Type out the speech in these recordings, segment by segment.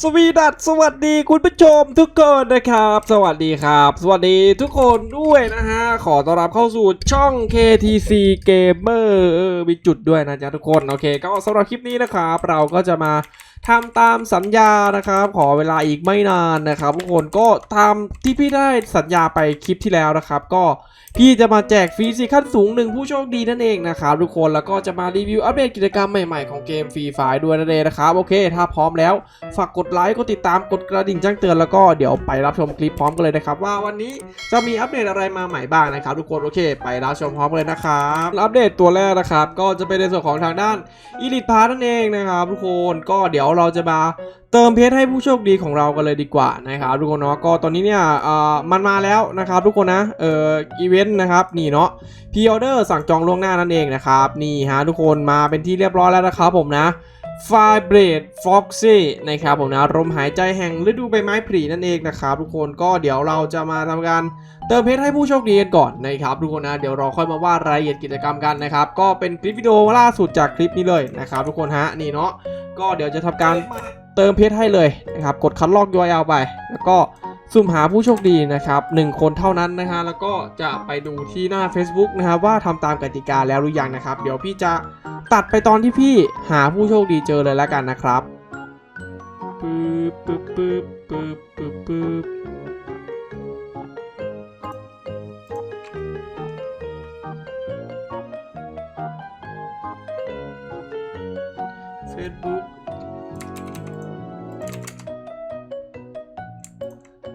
สวีดัสสวัสดีคุณผู้ชมทุกคนนะครับ สวัสดีครับ สวัสดีทุกคนด้วยนะฮะ ขอต้อนรับเข้าสู่ช่อง KTC Gamer เออมีจุดด้วยนะจ๊ะทุกคน โอเค ก็สำหรับคลิปนี้นะครับ เราก็จะมา ทำตามสัญญานะครับ ขอเวลาอีกไม่นานนะครับทุกคนก็ตามที่พี่ได้สัญญาไปคลิปที่แล้วนะครับ ก็พี่จะมาแจกฟรีซีขั้นสูงหนึ่งผู้โชคดีนั่นเองนะครับทุกคนแล้วก็จะมารีวิวอัปเดตกิจกรรมใหม่ๆของเกมฟรีไฟด้วยนั่นเองนะครับโอเค ถ้าพร้อมแล้วฝากกดไลค์กดติดตามกดกระดิ่งแจ้งเตือนแล้วก็เดี๋ยวไปรับชมคลิปพร้อมกันเลยนะครับ ว่าวันนี้จะมีอัปเดตอะไรมาใหม่บ้างนะครับ ทุกคนโอเค ไปรับชมพร้อมกันเลยนะครับอัปเดตตัวแรกนะครับ ก็จะเป็นในส่วนของทางด้านอีลิทพาร์นั่นเองนะครับทุกคนก็เดี๋ยวเราจะมาเติมเพชรให้ผู้โชคดีของเรากันเลยดีกว่านะครับทุกคนเนาะก็ตอนนี้เนี่ยมันมาแล้วนะครับทุกคนนะเอ่ออีเวนต์นะครับนี่เนาะพ r ออเดอร์สั่งจองล่วงหน้านั่นเองนะครับนี่ฮะทุกคนมาเป็นที่เรียบร้อยแล้วนะครับผมนะ f i b r a t e Foxy นะครับผมนะลมหายใจแห่งฤดูใบไม้ผลินั่นเองนะครับทุกคนก็เดี๋ยวเราจะมาทำการเติมเพชรให้ผู้โชคดีกันก่อนนะครับทุกคนนะเดี๋ยวเราค่อยมาว่ารายละเอียดกิจกรรมกันนะครับก็เป็นคลิปวิดีโอล่าสุดจากคลิปนี้เลยนะครับทุกคนฮะนี่เนาะ ก็เดี๋ยวจะทำการเติมเพชรให้เลยนะครับ กดคัดลอก URL ไป แล้วก็สุ่มหาผู้โชคดีนะครับหนึ่งคนเท่านั้นนะฮะแล้วก็จะไปดูที่หน้า Facebook นะครับว่าทำตามกติกาแล้วหรือยังนะครับ เดี๋ยวพี่จะตัดไปตอนที่พี่หาผู้โชคดีเจอเลยแล้วกันนะครับปึ๊บปึ๊บปึ๊บปึ๊บปึ๊บ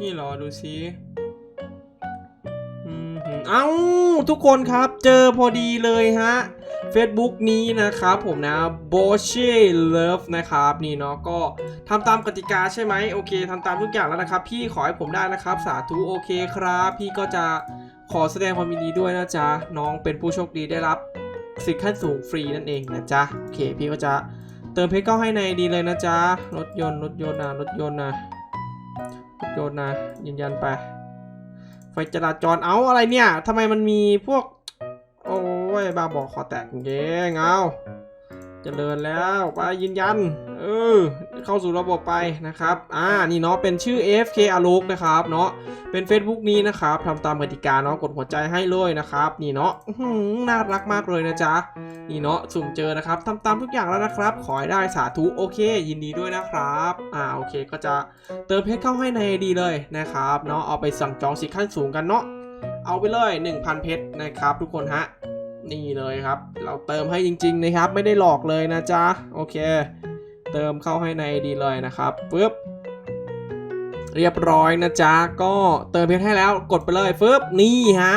นี่เหรอดูซิเอ้าทุกคนครับเจอพอดีเลยฮะ Facebook นี้นะครับผมนะ b o c h e Love นะครับ นี่เนาะก็ทำตามกติกาใช่ไหมโอเคทำตามทุกอย่างแล้วนะครับ พี่ขอให้ผมได้นะครับ สาธุโอเคครับ พี่ก็จะขอแสดงความยินดีด้วยนะจ๊ะ น้องเป็นผู้โชคดีได้รับสิทธิ์ขั้นสูงฟรีนั่นเองนะจ๊ะ โอเค พี่ก็จะ เติมเพชรเข้าให้ในดีเลยนะจ๊ะ รถยนต์ รถยนต์นะรถยนต์นะรถยนต์นะยืนยันไป ไฟจราจร เอาอะไรเนี่ยทำไมมันมีพวก โอ้ยบ้าบอกคอแตกเย้เอา จริญแล้วไปยืนยัน เออ เข้าสู่ระบบไปนะครับ อ่า นี่เนาะ เป็นชื่อ AFK a l o k นะครับ เนาะ เป็น Facebook นี้นะครับทำตามกติกาเนาะ กดหัวใจให้เลยนะครับ นี่เนาะน่ารักมากเลยนะจ๊ะ นี่เนาะ สุ่มเจอนะครับทำตามทุกอย่างแล้วนะครับ ขอให้ได้สาธุ โอเค ยินดีด้วยนะครับ อ่า โอเค ก็จะเติมเพชรเข้าให้ในดีเลยนะครับ เนาะ เอาไปสั่งจองสิทธิ์ขั้นสูงกันเนาะ เอาไปเลย 1,000 เพชรนะครับ ทุกคนฮะ นี่เลยครับ เราเติมให้จริง ๆ นะครับ ไม่ได้หลอกเลยนะจ๊ะ โอเค เติมเข้าให้ในดีเลยนะครับปึ๊บ เรียบร้อยนะจ๊ะ ก็เติมเพชรให้แล้วกดไปเลยฟึบนี่ฮะ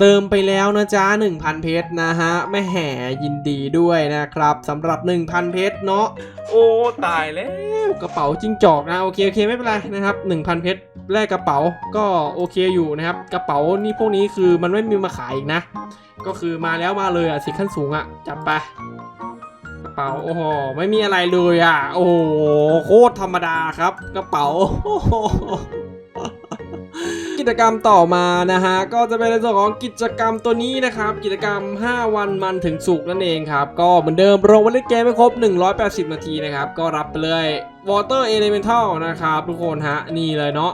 เติมไปแล้วนะจ๊ะ 1,000 เพชรนะฮะไม่แห่ยินดีด้วยนะครับสำหรับ 1,000 เพชรเนาะโอ้ตายแล้วกระเป๋าจิ้งจอกนะโอเคโอเคไม่เป็นไรนะครับ 1,000 เพชรแลกกระเป๋าก็โอเคอยู่นะครับ กระเป๋านี่พวกนี้คือมันไม่มีมาขายอีกนะ ก็คือมาแล้วมาเลยอะสิขั้นสูงอะจัดไป ป๋าโอ้โหไม่มีอะไรเลยอะ โอ้โหโคตรธรรมดาครับกระเป๋ากิจกรรมต่อมานะฮะก็จะเป็นในส่วนของกิจกรรมตัวนี้นะครับ กิจกรรม 5 วันมันถึงสุกนั่นเองครับ ก็เหมือนเดิมลงมาเล่นเกมไม่ครบ 180 นาทีนะครับ ก็รับไปเลย Water Elemental นะครับ ทุกคนฮะ นี่เลยเนาะ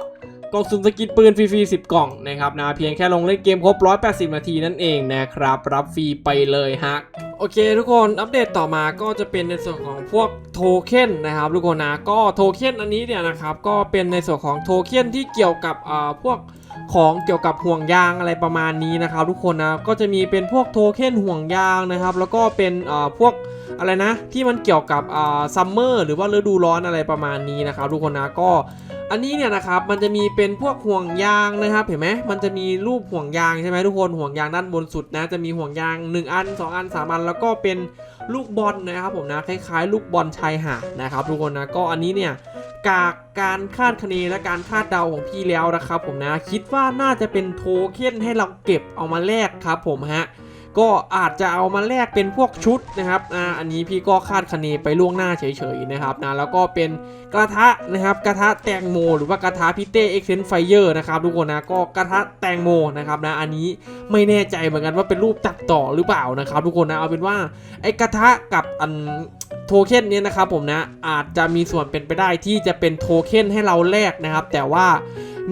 กล่องสุ่มสกินปืนฟรีๆ10 กล่องนะครับนะเพียงแค่ลงเล่นเกมครบ 180 นาทีนั่นเองนะครับ รับฟรีไปเลยฮะโอเคทุกคนอัปเดตต่อมาก็จะเป็นในส่วนของพวกโทเค็นนะครับทุกคนนะก็โทเค็นอันนี้เนี่ยนะครับก็เป็นในส่วนของโทเค็นที่เกี่ยวกับอ่าพวกของเกี่ยวกับห่วงยางอะไรประมาณนี้นะครับ ทุกคนนะก็จะมีเป็นพวกโทเค็นห่วงยางนะครับ แล้วก็เป็นอ่าพวกอะไรนะที่มันเกี่ยวกับอ่าซัมเมอร์หรือว่าฤดูร้อนอะไรประมาณนี้นะครับ ทุกคนนะก็ อันนี้เนี่ยนะครับมันจะมีเป็นพวกห่วงยางนะครับ เห็นไหมมันจะมีรูปห่วงยางใช่ไหมทุกคนห่วงยางด้านบนสุดนะ จะมีห่วงยาง 1 อัน 2 อัน 3 อัน แล้วก็เป็นลูกบอลนะครับผมนะคล้ายๆ ลูกบอลชายหาดนะครับ ทุกคนนะก็อันนี้เนี่ยกากการคาดคะเนและการคาดเดาของพี่แล้วนะครับผมนะคิดว่าน่าจะเป็นโทเค็นให้เราเก็บเอามาแลกครับผมฮะ ก็อาจจะเอามาแลกเป็นพวกชุดนะครับอ่าอันนี้พี่ก็คาดคะเนไปล่วงหน้าเฉยๆนะครับนะแล้วก็เป็นกระทะนะครับกระทะแตงโม หรือว่ากระทะพิเต้เอ็กเซนไฟเยอร์นะครับทุกคนนะก็กระทะแตงโมนะครับนะอันนี้ไม่แน่ใจเหมือนกันว่าเป็นรูปตัดต่อหรือเปล่านะครับ ทุกคนนะเอาเป็นว่าไอ้กระทะกับอันโทเค็นเนี้นะครับผมนะอาจจะมีส่วนเป็นไปได้ที่จะเป็นโทเค็นให้เราแลกนะครับ แต่ว่า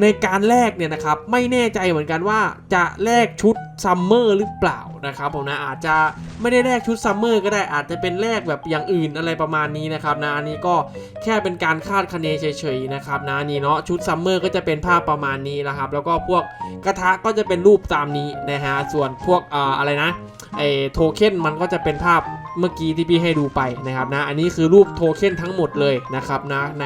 ในการแลกเนี่ยนะครับไม่แน่ใจเหมือนกันว่าจะแลกชุดซัมเมอร์หรือเปล่านะครับผมนะอาจจะไม่ได้แลกชุดซัมเมอร์ก็ได้อาจจะเป็นแลกแบบอย่างอื่นอะไรประมาณนี้นะครับนะอันนี้ก็แค่เป็นการคาดคะเนเฉยๆนะครับนะนี่เนาะชุดซัมเมอร์ก็จะเป็นภาพประมาณนี้นะครับแล้วก็พวกกระทะก็จะเป็นรูปตามนี้นะฮะส่วนพวกอ่าอะไรนะ ไอโทเค็นมันก็จะเป็นภาพเมื่อกี้ที่พี่ให้ดูไปนะครับนะ อันนี้คือรูปโทเค็นทั้งหมดเลยนะครับนะใน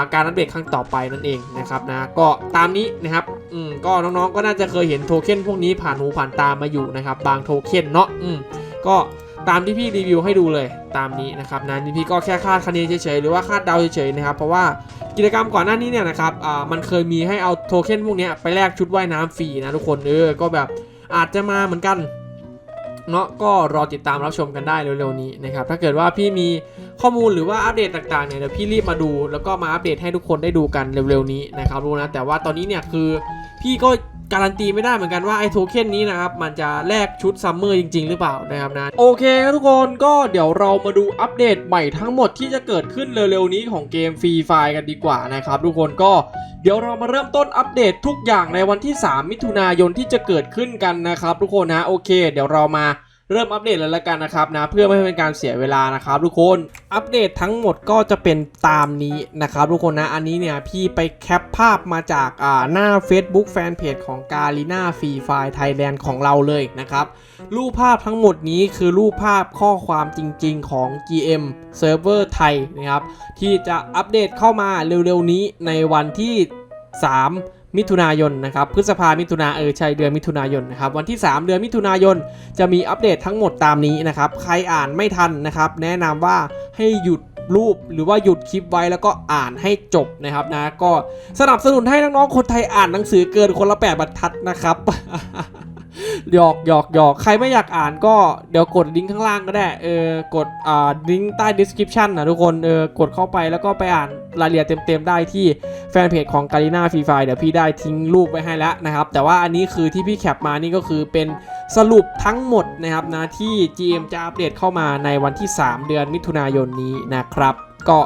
าการอัปเดตครั้งต่อไปนั่นเองนะครับนะก็ตามนี้นะครับอืมก็น้องๆก็น่าจะเคยเห็นโทเค็นพวกนี้ผ่านหูผ่านตามาอยู่นะครับ บางโทเค็นเนาะอืมก็ตามที่พี่รีวิวให้ดูเลยตามนี้นะครับนะนี่พี่ก็แค่คาดคะเนเฉยๆหรือว่าคาดเดาเฉยๆนะครับเพราะว่ากิจกรรมก่อนหน้านี้เนี่ยนะครับอ่ามันเคยมีให้เอาโทเค็นพวกนี้ไปแลกชุดว่ายน้ำฟรีนะทุกคนเออก็แบบอาจจะมาเหมือนกัน เนาะก็รอติดตามรับชมกันได้เร็วๆนี้นะครับถ้าเกิดว่าพี่มีข้อมูลหรือว่าอัปเดตต่างๆเนี่ยเดี๋ยวพี่รีบมาดู แล้วก็มาอัปเดตให้ทุกคนได้ดูกันเร็วๆนี้นะครับรู้นะแต่ว่าตอนนี้เนี่ยคือพี่ก็ การันตีไม่ได้เหมือนกันว่าไอ้โทเค็นนี้นะครับ มันจะแลกชุดซัมเมอร์จริง ๆ หรือเปล่านะครับนะโอเคครับทุกคนก็เดี๋ยวเรามาดูอัปเดตใหม่ทั้งหมดที่จะเกิดขึ้นเร็วๆนี้ของเกมฟรีไฟกันดีกว่านะครับทุกคนก็เดี๋ยวเรามาเริ่มต้นอัปเดตทุกอย่างในวันที่ 3 มิถุนายนที่จะเกิดขึ้นกันนะครับทุกคนนะโอเค เดี๋ยวเรามา เริ่มอัปเดตเลยละกันนะครับนะเพื่อไม่ให้เป็นการเสียเวลานะครับทุกคนอัปเดตทั้งหมดก็จะเป็นตามนี้นะครับทุกคนนะอันนี้เนี่ยพี่ไปแคปภาพมาจากอ่าหน้า Facebook Fanpage ของกาลิน่าฟรีไฟไทยแลนด์ของเราเลยนะครับรูปภาพทั้งหมดนี้คือรูปภาพข้อความจริงๆของ GM Server ไทยนะครับที่จะอัปเดตเข้ามาเร็วๆนี้ในวันที่ 3 มิถุนายนนะครับพฤษภามิถุนาเออใช่เดือนมิถุนายนนะครับวันที่ 3 เดือนมิถุนายน จะมีอัปเดตทั้งหมดตามนี้นะครับใครอ่านไม่ทันนะครับแนะนำว่าให้หยุดรูปหรือว่าหยุดคลิปไว้แล้วก็อ่านให้จบนะครับนะก็สนับสนุนให้น้องๆคนไทยอ่านหนังสือเกินคนละแปดบรรทัดนะครับ หยอกหยอกหยอกใครไม่อยากอ่านก็เดี๋ยวกดลิงก์ข้างล่างก็ได้เออกดอ่าลิงก์ใต้ description นะทุกคนเออกดเข้าไปแล้วก็ไปอ่านรายละเอียดเต็มๆได้ที่แฟนเพจของ g a r i n a Free Fire เดี๋ยวพี่ได้ทิ้งรูปไว้ให้แล้วนะครับ แต่ว่าอันนี้คือที่พี่แคปมานี่ก็คือเป็นสรุปทั้งหมดนะครับนะที่ GM จะอัปเดตเข้ามาในวันที่ 3 เดือนมิถุนายนนี้นะครับ ก็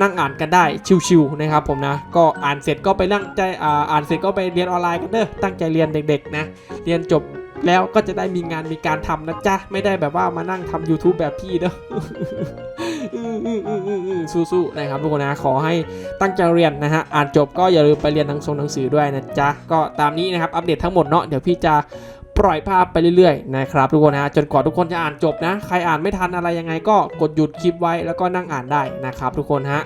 นั่งอ่านกันได้ชิวๆนะครับผมนะก็อ่านเสร็จก็ไปนั่งใจอ่านเสร็จก็ไปเรียนออนไลน์กันเด้อตั้งใจเรียนเด็กๆนะเรียนจบแล้วก็จะได้มีงานมีการทำนะจ๊ะ ไม่ได้แบบว่ามานั่งทำ YouTube แบบพี่เด้อสู้ๆนะครับทุกคนนะขอให้ตั้งใจเรียนนะฮะ อ่านจบก็อย่าลืมไปเรียนหนังสงหนังสือด้วยนะจ๊ะ ก็ตามนี้นะครับ อัปเดตทั้งหมดเนาะเดี๋ยวพี่จะ ปล่อยภาพไปเรื่อยๆนะครับทุกคนนะจนกว่าทุกคนจะอ่านจบนะ ใครอ่านไม่ทันอะไรยังไงก็กดหยุดคลิปไว้แล้วก็นั่งอ่านได้นะครับทุกคนฮะ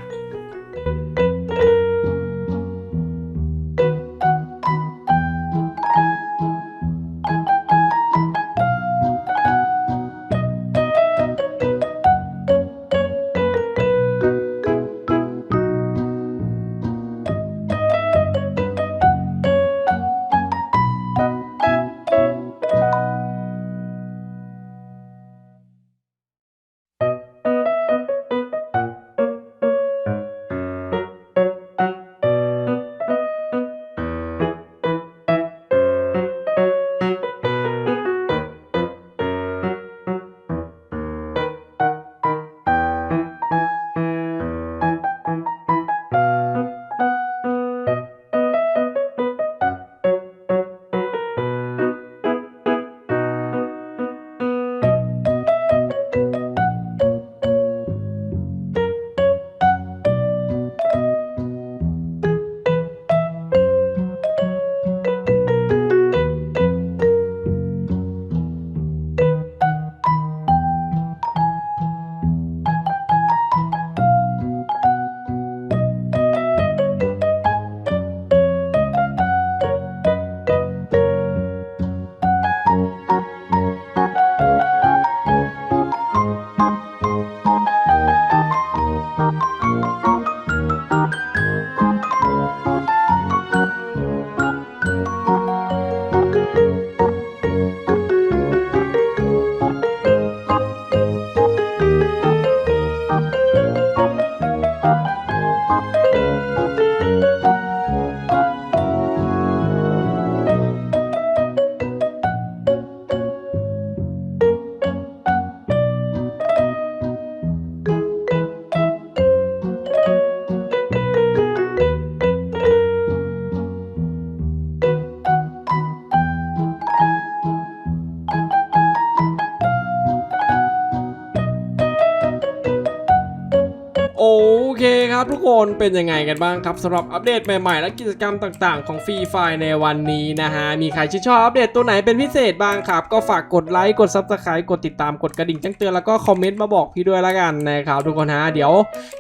ครับทุกคนเป็นยังไงกันบ้างครับสำหรับอัปเดตใหม่ๆ และกิจกรรมต่างๆ ของฟรีไฟในวันนี้นะฮะ มีใครชื่นชอบอัปเดตตัวไหนเป็นพิเศษบ้างครับ ก็ฝากกดไลค์กด Subscribe กดติดตามกดกระดิ่งแจ้งเตือนแล้วก็คอมเมนต์มาบอกพี่ด้วยละกันนะครับทุกคนฮะเดี๋ยว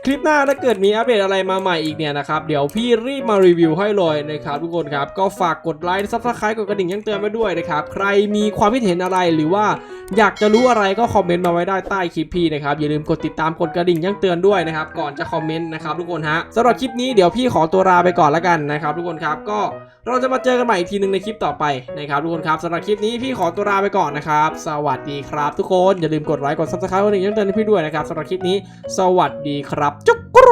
คลิปหน้าถ้าเกิดมีอัปเดตอะไรมาใหม่อีกเนี่ยนะครับเดี๋ยวพี่รีบมารีวิวให้เลยนะครับทุกคนครับก็ฝากกดไลค์ Subscribe กดกระดิ่งแจ้งเตือนไว้ด้วยนะครับใครมีความคิดเห็นอะไรหรือว่าอยากจะรู้อะไรก็คอมเมนต์มาไว้ได้ใต้คลิปพี่นะครับอย่าลืมกดติดตามกดกระดิ่งแจ้งเตือนด้วยนะครับก่อนจะคอมเมนต์นะครับทุกคนฮะสำหรับคลิปนี้เดี๋ยวพี่ขอตัวลาไปก่อนละกันนะครับทุกคนครับก็เราจะมาเจอกันใหม่อีกทีหนึ่งในคลิปต่อไปนะครับทุกคนครับสำหรับคลิปนี้พี่ขอตัวลาไปก่อนนะครับ สวัสดีครับทุกคนอย่าลืมกดไลค์กดซับสไครต์กดกระดิ่งแจ้งเตือนให้พี่ด้วยนะครับสำหรับคลิปนี้ สวัสดีครับจุ๊กกรู